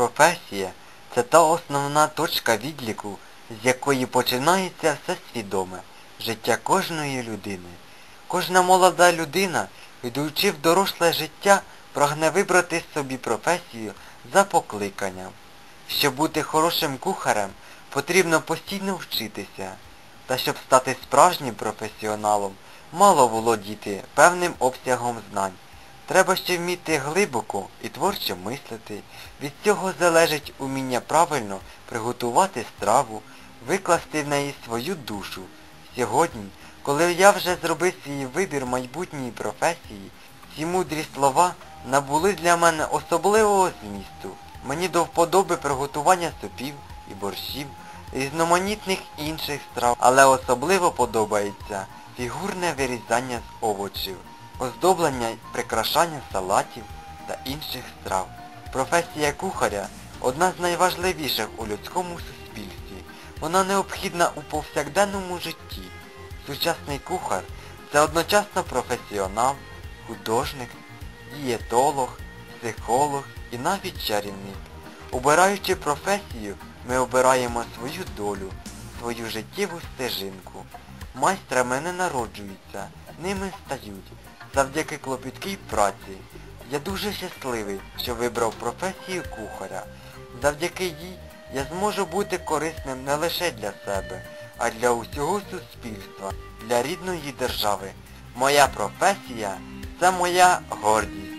Професія це та основна точка відліку, з якої починається все свідоме життя кожної людини. Кожна молода людина йдучи в доросле життя, прагне вибрати собі професію за покликанням. Щоб бути хорошим кухарем, потрібно постійно вчитися. Та щоб стати справжнім професіоналом, мало володіти певним обсягом знань. Треба ще вміти глибоко і творчо мислити. Від цього залежить уміння правильно приготувати страву, викласти в неї свою душу. Сьогодні, коли я вже зробив свій вибір майбутньої професії, ці мудрі слова набули для мене особливого змісту. Мені до вподоби приготування супів і борщів, різноманітних інших страв, але особливо подобається фігурне вирізання з овочів, оздоблення й прикрашання салатів та інших страв. Професія кухаря одна з найважливіших у людському суспільстві. Вона необхідна у повсякденному житті. Сучасний кухар це одночасно професіонал, художник, дієтолог, психолог і навіть чарівник. Обираючи професію, ми обираємо свою долю, свою життєву стежинку. Майстрами не народжуються, ними стають. Завдяки клопіткій праці. Я дуже щасливий, що вибрав професію кухаря. Завдяки їй я зможу бути корисним не лише для себе, а для усього суспільства, для рідної держави. Моя професія це моя гордість.